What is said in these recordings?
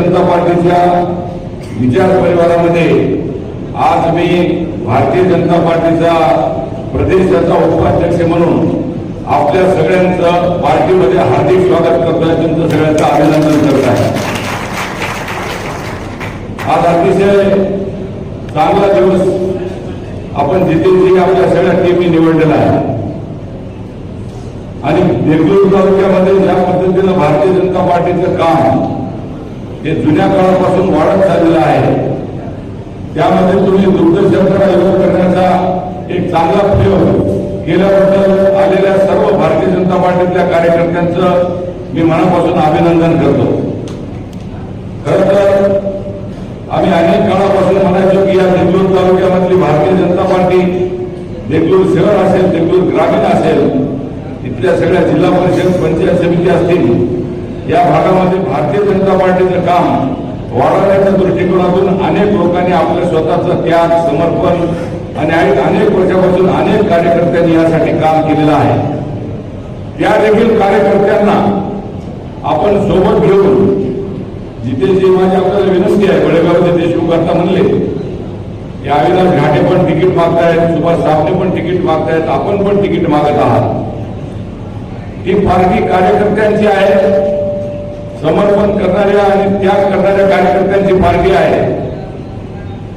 जनता पार्टीच्या विचार परिवारामध्ये आज मी भारतीय जनता पार्टीचा प्रदेशाचा उपाध्यक्ष म्हणून आपल्या सगळ्यांचं पार्टीमध्ये हार्दिक स्वागत करतोय. तुमचं सगळ्यांचं अभिनंदन करत आहे. आज अतिशय चांगला दिवस आपण जितेंद्रजी आपल्या सगळ्या टीमनी निवडलेला आहे. आणि देगलूर तालुक्यामध्ये ज्या पद्धतीनं भारतीय जनता पार्टीचं काम हे जुन्या काळापासून वाढत चाललेलं आहे. त्यामध्ये तुम्ही दूरदर्शनकडे योग करण्याचा एक चांगला प्रयोग केल्याबद्दल आलेल्या सर्व भारतीय जनता पार्टीतल्या कार्यकर्त्यांचं मी मनापासून अभिनंदन करतो. खरं तर आम्ही अनेक काळापासून म्हणायचो की या देगलूर तालुक्यामधली भारतीय जनता पार्टी देगलूर शहर असेल देगलूर ग्रामीण असेल इथल्या सगळ्या जिल्हा परिषद पंचायत समिती असतील या भागामध्ये भारतीय जनता पार्टीचं काम वाढवण्याच्या दृष्टिकोनातून अनेक लोकांनी आपल्या स्वतःचा त्याग समर्पण आणि अनेक अनेक वर्षापासून अनेक कार्यकर्त्यांनी यासाठी काम केलेलं आहे. त्या देखील कार्यकर्त्यांना आपण सोबत घेऊन जिथे जे माझी आपल्याला विनंती आहे बळेगावचे देशमुख आता म्हणले. की अविनाश घाटे पण तिकीट मागतायत सुभाष साबणे पण तिकीट मागतायत आपण पण तिकीट मागत आहात. ही पार्टी कार्यकर्त्यांची आहे. समर्पण करणाऱ्या आणि त्याग करणाऱ्या कार्यकर्त्यांची पार्टी आहे.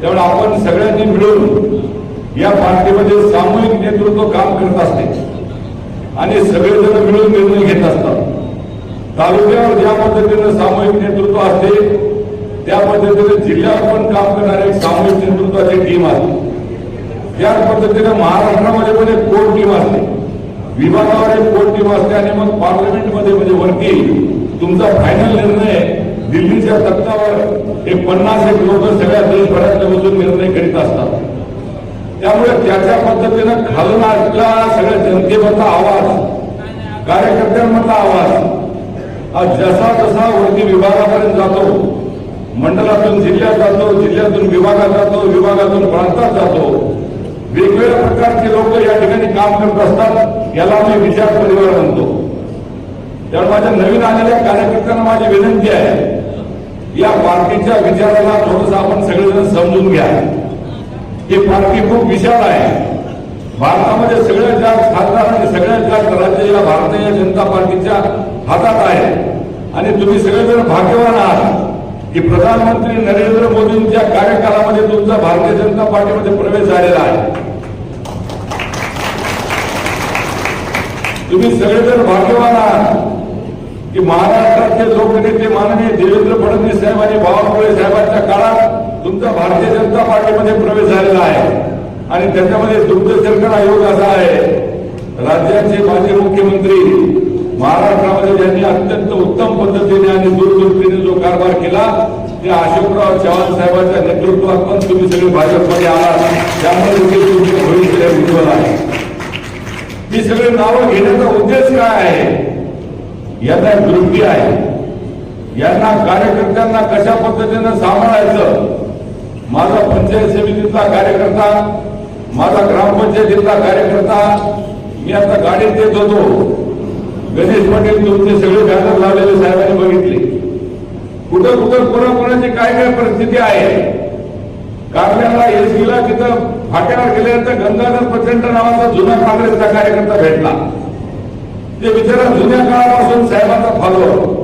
त्यामुळे आपण सगळ्यांनी मिळून या पार्टीमध्ये सामूहिक नेतृत्व काम करत असते. आणि सगळेजण मिळून निर्णय घेत असतात. तालुक्यावर ज्या पद्धतीनं सामूहिक नेतृत्व असते त्या पद्धतीने जिल्ह्यावर पण काम करणारे सामूहिक नेतृत्वाची टीम असते. त्याच पद्धतीने महाराष्ट्रामध्ये पण एक कोर टीम असते. विभागावर एक कोर टीम असते आणि मग पार्लमेंटमध्ये म्हणजे वरती तुमचा फायनल निर्णय दिल्लीच्या तख्तावर एक पन्नास एक लोक सगळ्या देशभरातल्या बसून निर्णय करीत असतात. त्यामुळे त्याच्या पद्धतीनं खालून असला सगळ्या जनतेमधला आवाज कार्यकर्त्यांमधला आवाज हा जसा जसा वरती विभागापर्यंत जातो मंडळातून जिल्ह्यात जातो जिल्ह्यातून विभागात जातो विभागातून प्रांतात जातो वेगवेगळ्या प्रकारचे लोक या ठिकाणी काम करत असतात याला आम्ही विचार परिवार म्हणतो. त्यामुळे माझ्या नवीन आलेल्या कार्यकर्त्यांना माझी विनंती आहे या पार्टीच्या विचाराला थोडस आपण सगळेजण समजून घ्या. ही पार्टी खूप विशाल आहे. भारतामध्ये सगळ्यात जास्त खासदार आणि सगळ्यात जास्त राज्य या भारतीय जनता पार्टीच्या हातात आहे. आणि तुम्ही सगळेजण भाग्यवान आहात की प्रधानमंत्री नरेंद्र मोदींच्या कार्यकालामध्ये तुमचा भारतीय जनता पार्टीमध्ये प्रवेश झालेला आहे. तुम्ही सगळेजण भाग्यवान आहात की महाराष्ट्राचे लोकनेते माननीय देवेंद्र फडणवीस साहेब आणि बावनकुळे साहेबांच्या काळात तुमचा भारतीय जनता पार्टीमध्ये प्रवेश झालेला आहे. आणि त्याच्यामध्ये दुग्धशर्करा आयोग असा आहे. राज्याचे माजी मुख्यमंत्री महाराष्ट्रामध्ये ज्यांनी अत्यंत उत्तम पद्धतीने आणि दूरदृष्टीने जो कारभार केला ते अशोकराव चव्हाण साहेबांच्या नेतृत्वात पण तुम्ही सगळे भाजपमध्ये आलात त्यामुळे भविष्य उज्ज्वल आहे नावं घेण्याचा उद्देश काय आहे? याचा एक दृष्टी आहे. यांना कार्यकर्त्यांना कशा पद्धतीनं सांभाळायचं? माझा पंचायत समितीतला कार्यकर्ता माझा ग्रामपंचायतीतला कार्यकर्ता मी आता गाडीत येत होतो. गणेश पाटील तुमचे सगळे बॅनर लावलेले साहेबांनी बघितले. कुठं कुठं कोणाकोणाची काय काय परिस्थिती आहे? कारल्याला एसटीला तिथं फाट्यावर गेल्यानंतर गंगाधर प्रचंड नावाचा जुना काँग्रेसचा कार्यकर्ता भेटला. ते बिचारा जुन्या काळापासून साहेबांचा फॉलो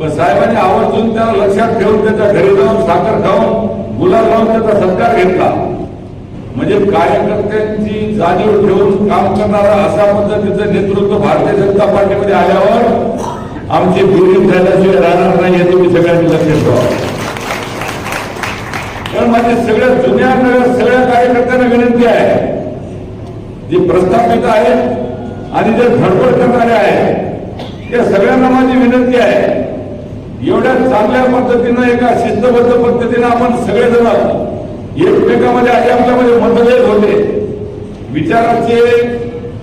पण साहेबांनी आवर्जून त्याला लक्षात ठेवून त्याच्या घरी जाऊन साखर खाऊन गुलाब लावून त्याचा सत्कार घेतला. म्हणजे कार्यकर्त्यांची जाणीव ठेवून काम करणारा अशा पद्धतीचं नेतृत्व भारतीय जनता पार्टीमध्ये आल्यावर आमची दुरी झाल्याशिवाय राहणार नाही हे तुम्ही सगळ्यांनी लक्षात ठेवा. माझ्या सगळ्या जुन्या नव्या सगळ्या कार्यकर्त्यांना विनंती आहे. जे प्रस्थापित आहेत आणि जे धडपड करणारे आहेत त्या सगळ्यांना माझी विनंती आहे. एवढ्या चांगल्या पद्धतीनं एका शिस्तबद्ध पद्धतीनं आपण सगळेजण एकमेकामध्ये आधी आपल्यामध्ये मतभेद होते. विचाराचे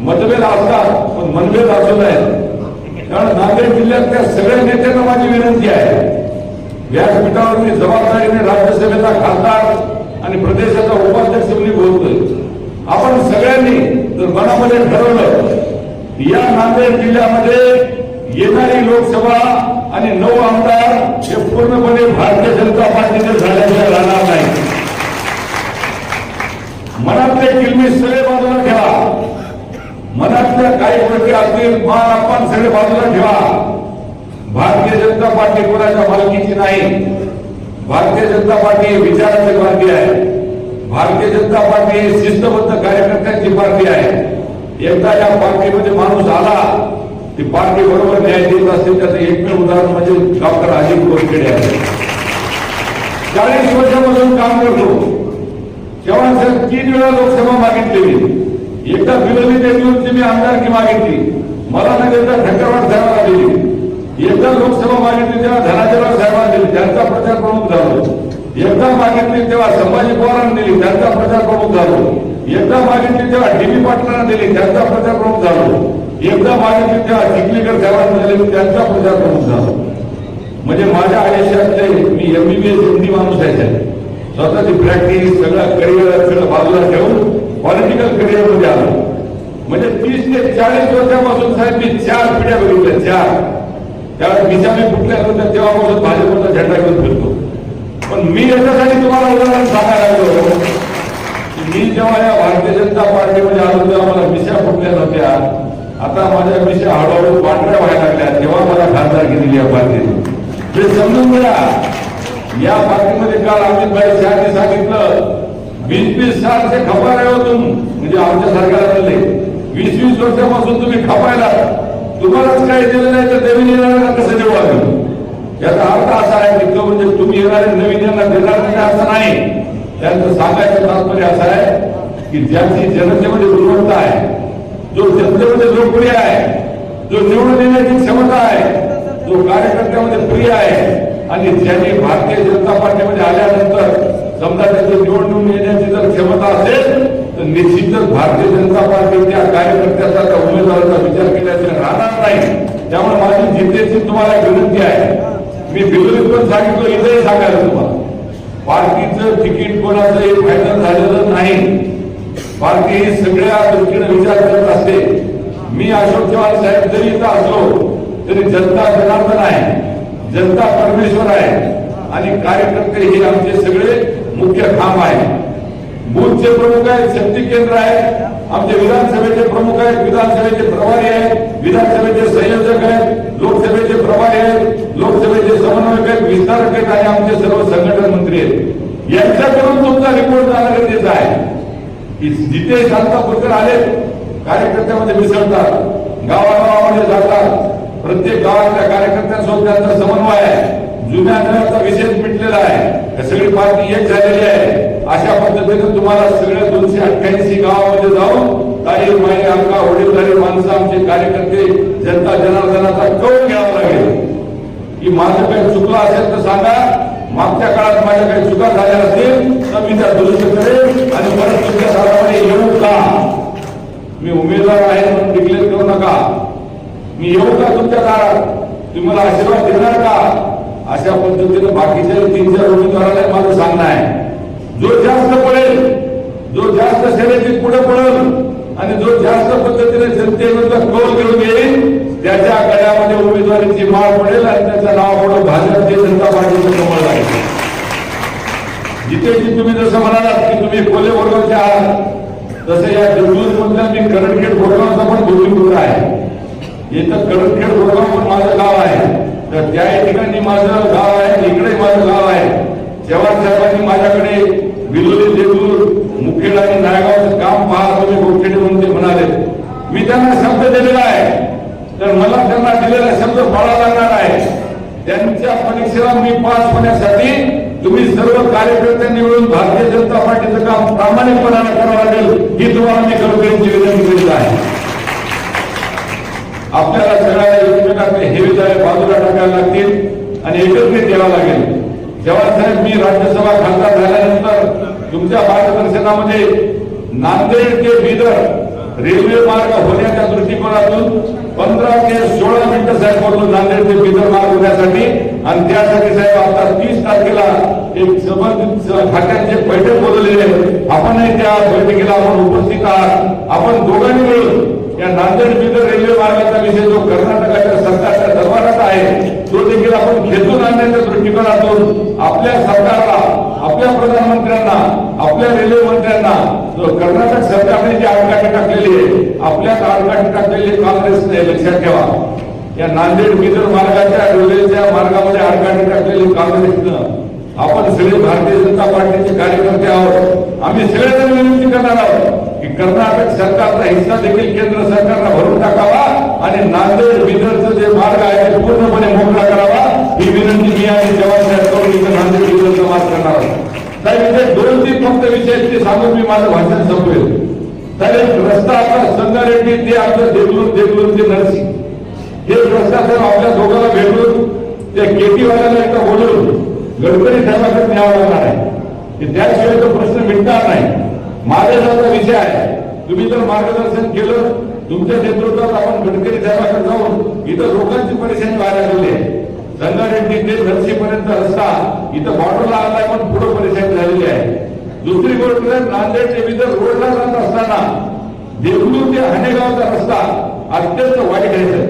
मतभेद असतात पण मनभेद असू नयेत कारण नांदेड जिल्ह्यातल्या सगळ्या नेत्यांना माझी विनंती आहे. व्यासपीठावर मी जबाबदारीने राज्यसभेचा खासदार आणि प्रदेशाचा उपाध्यक्ष म्हणून बोलतोय आपण सगळ्यांनी जर मनामध्ये ठरवलं या नांदेड जिल्ह्यामध्ये येणारी लोकसभा आणि नऊ आमदार हे पूर्णपणे भारतीय जनता पार्टीने झाल्याशिवाय राहणार नाही. मनातले किलमी सगळे बाजूला ठेवा. मनातल्या काही गोष्टी असतील मान आपण सगळे बाजूला ठेवा. भारतीय जनता पार्टी कोणाच्या मालकीची नाही. भारतीय जनता पार्टी ही विचाराची पार्टी आहे. भारतीय जनता पार्टी ही शिस्तबद्ध कार्यकर्त्यांची पार्टी आहे. एकदा या पार्टीमध्ये माणूस आला ती पार्टी बरोबर न्याय देत असते त्याचं एकमेव उदाहरण म्हणजे डॉक्टर अजित कोरखेडे आहे. चाळीस वर्षापासून काम करतो. चव्हाण साहेब तीन वेळा लोकसभा मागितलेली एकदा विरोधी देशमुखची मी आमदारकी मागितली. मला न देता ठक्करवाड साहेबांना दिली एकदा लोकसभा मागितली तेव्हा धनाजीराव साहेबांनी दिली त्यांचा प्रचार प्रमुख झालो. एकदा मागितली तेव्हा संभाजी पवारांनी दिली त्यांचा प्रचार प्रमुख झालो. एकदा मागितली तेव्हा डी पाटलांना दिली त्यांचा प्रचार प्रमुख झालो. एकदा मागितली तेव्हा चिखलीकर साहेबांना दिली त्यांचा प्रचार प्रमुख झालो. म्हणजे माझ्या आयुष्यातले मी एमबीबीएस हिंदी माणूस आहे. स्वतःची प्रॅक्टिस सगळं करिअर सगळं बाजूला ठेवून पॉलिटिकल करिअरमध्ये आलो. म्हणजे तीस ते चाळीस वर्षापासून साहेब मी चार पिढ्या बघितल्या चार. त्यावेळेस मिशा मी कुठल्या होत्या तेव्हापासून भाजपचा झेंडा घेऊन फिरतो. पण मी याच्यासाठी तुम्हाला उदाहरण सांगायला लागलो मी जेव्हा या भारतीय जनता पार्टीमध्ये आलो तेव्हा मला मिशा फुटल्या नव्हत्या. आता माझ्या मिशा हळूहळू पांढऱ्या व्हायला लागल्या. तेव्हा मला खासदारकी दिली या पार्टीने. हे समजून घ्या. या पार्टीमध्ये काल अमित भाई शहाने सांगितलं वीस वीस सालचे खपाय हो तुम म्हणजे आमच्या सरकारला वीस वीस वर्षापासून तुम्ही खपायला तुम्हालाच काही दिलं नाही तर नवीन येणाऱ्यांना कसं देऊ आम्ही याचा अर्थ असा आहे की तो म्हणजे तुम्ही येणारे नवीन यांना देणार नाही असं नाही. त्यांचं सांगायचं तात्पर्य असं आहे की ज्याची जनतेमध्ये गुणवत्ता आहे जो जनतेमध्ये लोकप्रिय आहे जो निवडून येण्याची क्षमता आहे जो कार्यकर्त्यामध्ये प्रिय आहे आणि ज्यांनी भारतीय जनता पार्टीमध्ये आल्यानंतर समजा त्याची निवडणूक येण्याची जर क्षमता असेल तर निश्चितच भारतीय जनता पार्टीच्या कार्यकर्त्याचा त्या उमेदवाराचा विचार केल्याशिवाय राहणार नाही. त्यामुळे माझी जिद्देची तुम्हाला विनंती आहे. मी बिलोलीत पण सांगितलं इथेही सांगायला तुम्हाला. पार्टीचं तिकीट कोणाचंही फायनल झालेलं नाही. पार्टी ही सगळ्या दृष्टीने विचार करत असते. मी अशोक चव्हाण साहेब जरी इथं असलो तरी जनता जनार्दन आहे. जनता परमेश्वर आहे. आणि कार्यकर्ते हे आमचे सगळे मुख्य खांब आहे. बूथचे प्रमुख आहेत शक्ती केंद्र आहे. आमचे विधानसभेचे प्रमुख आहेत विधानसभेचे प्रभारी आहेत विधानसभेचे संयोजक आहेत लोकसभेचे प्रभारी आहेत लोकसभेचे समन्वयक आहेत विस्तारक आहेत आणि आमचे सर्व संघटन मंत्री आहेत. यांच्याकडून तुमचा रिपोर्ट जाणं गरजेचं आहे. की जिथे शांता पुरकर आले कार्यकर्त्यामध्ये मिसळतात गावागावामध्ये जातात. प्रत्येक गावातल्या कार्यकर्त्यांसोबत त्यांचा समन्वय आहे. जुन्या घराचा विशेष मिटलेला आहे. सगळी पार्टी एक झालेली आहे. अशा पद्धतीने तुम्हाला सगळ्या दोनशे अठ्ठ्याऐंशी गावामध्ये जाऊन काही महिने आमका वडीलधारी माणसं आमचे कार्यकर्ते जनता जनार्दनाचा कौल घ्यावा लागेल. की माझं काही चुकलं असेल तर सांगा. मागच्या काळात माझ्या काही चुका झाल्या असतील तर मी त्या दुरुस्त करेन आणि परत तुमच्या दारामध्ये येऊ का? मी उमेदवार आहे म्हणून डिक्लेअर करू नका. मी येऊ का तुमच्या दारात? तुम्ही मला आशीर्वाद देणार का? अशा पद्धतीने बाकीच्या तीन चार उमेदवाराला माझं सांगणं आहे. जो जास्त पडेल जो जास्त शर्यतीत पुढे पडेल आणि जो जास्त पद्धतीने जनतेमधला कौल घेऊन येईल त्याच्या गळ्यामध्ये उमेदवारीची माळ पडेल आणि त्याचं नाव पुढे भारतीय जनता पार्टीचं कमळ लागेल. जिथे जी तुम्ही जसं म्हणालात की तुम्ही कोले बरोबरचे आहात तसं या जगदूत मधल्या मी करणखेड गोरगावचा पण भूमिपूर आहे. इथं करणखेड गोरगाव पण माझं गाव आहे. तर त्या ठिकाणी माझं गाव आहे इकडे माझं गाव आहे जवाहर साहेबांनी माझ्याकडे विलोली देऊर मुखेड आणि नायगावचं काम पहा तुम्ही गोष्टी म्हणून ते म्हणाले मी त्यांना शब्द दिलेला आहे. तर मला त्यांना दिलेला शब्द पाळा लागणार आहे. त्यांच्या परीक्षेला मी पास होण्यासाठी तुम्ही सर्व कार्यकर्त्यांनी मिळून भारतीय जनता पार्टीचं काम प्रामाणिकपणाने करावं लागेल ही तुम्हाला मी कळकळीची विनंती करीत आहे. आपल्याला सगळ्या एकमेकांचे हे विचार बाजूला टाकायला लागतील आणि एकत्रित यावं लागेल. जेव्हा साहेब मी राज्यसभा खासदार झाल्यानंतर तुमच्या मार्गदर्शनामध्ये नांदेड ते बिदर रेल्वे मार्ग होण्याच्या दृष्टिकोनातून पंधरा ते सोळा मिनिटं साहेब बोलून नांदेड ते बिदर मार्ग होण्यासाठी. आणि त्यासाठी साहेब आता तीस तारखेला एक संबंधित खात्यांचे बैठक बोलवलेली आहे. आपणही त्या बैठकीला आपण उपस्थित आहात. आपण दोघांनी मिळून या नांदेड बिदर रेल्वे मार्गाचा विषय जो कर्नाटकाच्या सरकारच्या दरबारात आहे तो देखील आपण खेचून आणण्याच्या दृष्टिकोनातून आपल्या सरकारला आपल्या प्रधानमंत्र्यांना आपल्या रेल्वे मंत्र्यांना कर्नाटक सरकारने जी आडकाठी टाकलेली आहे आपल्याच आडकाठी टाकलेली काँग्रेसने लक्षात ठेवा. या नांदेड बिदर मार्गाच्या रेल्वेच्या मार्गामध्ये आडकाठी टाकलेली काँग्रेसनं आपण सगळे भारतीय जनता पार्टीचे कार्यकर्ते आहोत. आम्ही सगळेजण विनंती करणार आहोत. की कर्नाटक सरकारचा हिस्सा देखील केंद्र सरकारला भरून टाकावा आणि नांदेड बिदरचं जे मार्ग आहे ते पूर्णपणे मोकळा करावा ही विनंती मी आणि जवान करून इथं नांदेड बिदरचा मार्ग करणार आहे साहेब इथे दोन तीन फक्त विषय ते सांगून मी माझं भाषण संपवेल. साहेब एक रस्ता आपला संगारेड्डी ते आपलं देगलूर देगलूर ते नरसी. हे रस्ता साहेब आपल्या दोघांना भेटून त्या केटीवाल्याला एकदा बोलून गडकरी साहेबाकडे न्यावं लागणार आहे. की त्याशिवाय तो प्रश्न मिटणार नाही. माझ्यासारखा विषय आहे. तुम्ही जर मार्गदर्शन केलं तुमच्या नेतृत्वात आपण गडकरी साहेबांकडे जाऊन इथं लोकांची परेशानी व्हायला लागली आहे. संगारेड्डी ते नरसीपर्यंत रस्ता इथं बॉर्डरला आलाय पण पुढे परेशानी झालेली आहे. दुसरी गोष्ट म्हणजे आहे, नांदेड ते विदर रोडला जात असताना देगलूर ते हाणेगावचा रस्ता अत्यंत वाईट आहे.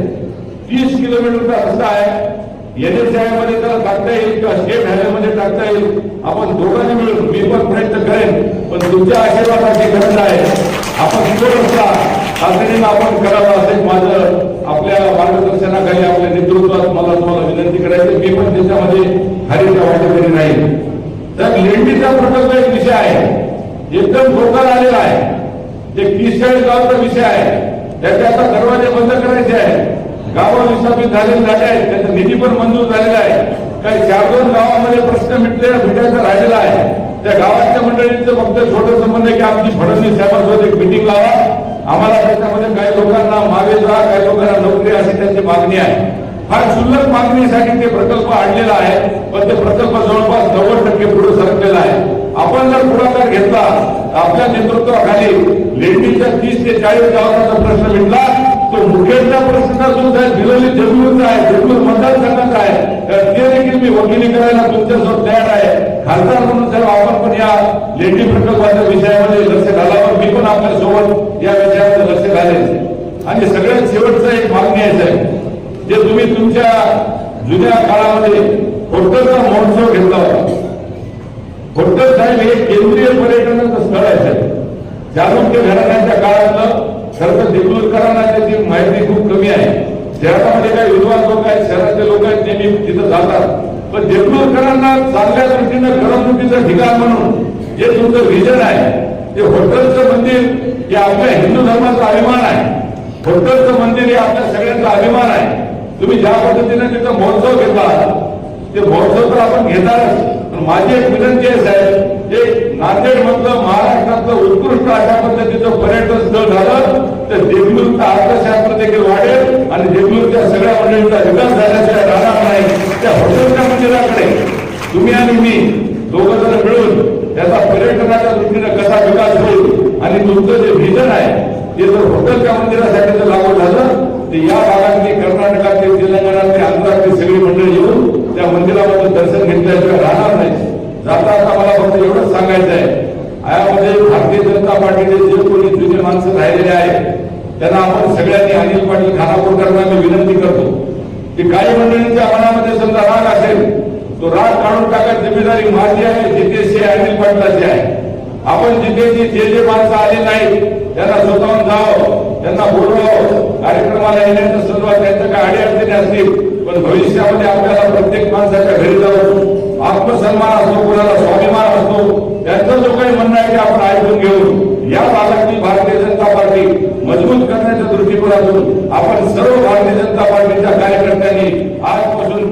तीस किलोमीटरचा रस्ता आहे. एनएसआयमध्ये त्याला टाकता येईल किंवा स्टेट हायवे मध्ये टाकता येईल. आपण दोघांनी मिळून मी पण प्रयत्न करेन पण तुमच्या आशीर्वादाची गरज आहे. आपण तो रस्ता तातडीनं आपण करावा असेल माझं. आपल्या मार्गदर्शनाखाली आपल्या नेतृत्वात मला तुम्हाला विनंती करायची मी पण त्याच्यामध्ये हरीच्या वाटेकरी नाही तर लेंडीचा प्रकल्प एक विषय आहे. एकदम धोका आलेला आहे. जे किसळ गावचा विषय आहे. त्याचे आता दरवाजे बंद करायचे आहे गावं विस्थापित झालेले झाले आहेत. त्याचा निधी पण मंजूर झालेला आहे. काही चार दोन गावामध्ये प्रश्न मिटले भेटायचा राहिलेला आहे. त्या गावाच्या मंडळींचं फक्त छोटं संबंध आहे की आमची फडणवीस साहेबांसोबत एक मिटिंग लावा. आम्हाला त्याच्यामध्ये काही लोकांना मागे जा काही लोकांना नोकरी अशी त्यांची मागणी आहे. फार क्षुल्लक मागणीसाठी ते प्रकल्प आणलेला आहे पण ते प्रकल्प जवळपास नव्वद टक्के पुढे सरकलेला आहे. आपण जर पुढाकार घेतला तर आपल्या नेतृत्वाखाली लेंडीच्या तीस ते चाळीस गावाचा प्रश्न मिटला तो मुखेडचा प्रश्न जो आहे दिलेली जरूरचा आहे जरूर मतदारसंघाचा आहे. ते देखील मी वकिली करायला तुमच्यासोबत तयार आहे. खासदार म्हणून साहेब आपण पण या लेंडी प्रकल्पाच्या विषयामध्ये लक्ष घालावं. मी पण आपल्यासोबत या विषयामध्ये लक्ष घालेल आणि सगळ्यात शेवटचं एक मागणी आहे साहेब. जे तुम्ही तुमच्या जुन्या काळामध्ये होटलचा महोत्सव घेतला होता. होटल साहेब हे केंद्रीय पर्यटनाचं स्थळ आहे साहेब. चालुक्य घराण्याच्या काळातलं खरं तर देगलूरकरांना त्याची माहिती खूप कमी आहे. शहरामध्ये काही विद्वान लोक आहेत शहरातले लोक आहेत नेहमी तिथं जातात. पण देगलूरकरांना चांगल्या दृष्टीनं करमणुकीचं ठिकाण म्हणून जे तुमचं विजन आहे ते होटलचं मंदिर हे आपल्या हिंदू धर्माचा अभिमान आहे. होटलचं मंदिर हे आपल्या सगळ्यांचा अभिमान आहे. तुम्ही ज्या पद्धतीने तिथं महोत्सव घेतला ते महोत्सव तर आपण घेणारच पण माझी एक विनंती आहे साहेब एक नांदेड मधलं महाराष्ट्रातलं उत्कृष्ट अशा पद्धतीचं पर्यटन स्थळ झालं तर देगलूरचं अर्थशास्त्र देखील वाढेल आणि देगलूरच्या सगळ्या मंडळींचा विकास झाल्याशिवाय राहणार नाही. त्या हॉटेलच्या मंदिराकडे तुम्ही आणि मी दोघं जण मिळून त्याचा पर्यटनाच्या दृष्टीने कसा विकास होईल आणि तुमचं जे विजन आहे ते जर हॉटेलच्या मंदिरासाठी जर लागू झालं तर या भागातली कर्नाटकातली तेलंगणातली आंध्रातली सगळी मंडळी येऊन त्या मंदिरामध्ये दर्शन घेतल्याशिवाय राहणार नाही जाता आता मला फक्त एवढंच सांगायचं आहे यामध्ये भारतीय जनता पार्टीचे जे कोणी जुने माणसं राहिलेले आहेत त्यांना आपण सगळ्यांनी अनिल पाटील खानापूरकरांना मी विनंती करतो की काही मंडळींच्या मनामध्ये समजा राग असेल तो राग काढून टाकत जिम्मेदारी माझी आहे जितेशची आहे अनिल पाटलाची आहे. आपण जितेची जे जे माणसं आली नाही त्यांना स्वतःहून जावं त्यांना बोलवावं. कार्यक्रमाला येण्याच्या संदर्भात त्यांचं काही अडीअडचणी असतील पण भविष्यामध्ये आपल्याला प्रत्येक माणसाच्या घरी जाऊन आत्मसन्मान असतो कुणाला स्वाभिमान असतो. त्यांचं जो काही म्हणणं आहे ते आपण ऐकून घेऊन या भागातली भारतीय जनता पार्टी मजबूत करण्याच्या दृष्टिकोनातून आपण सर्व भारतीय जनता पार्टीच्या कार्यकर्त्यांनी आजपासून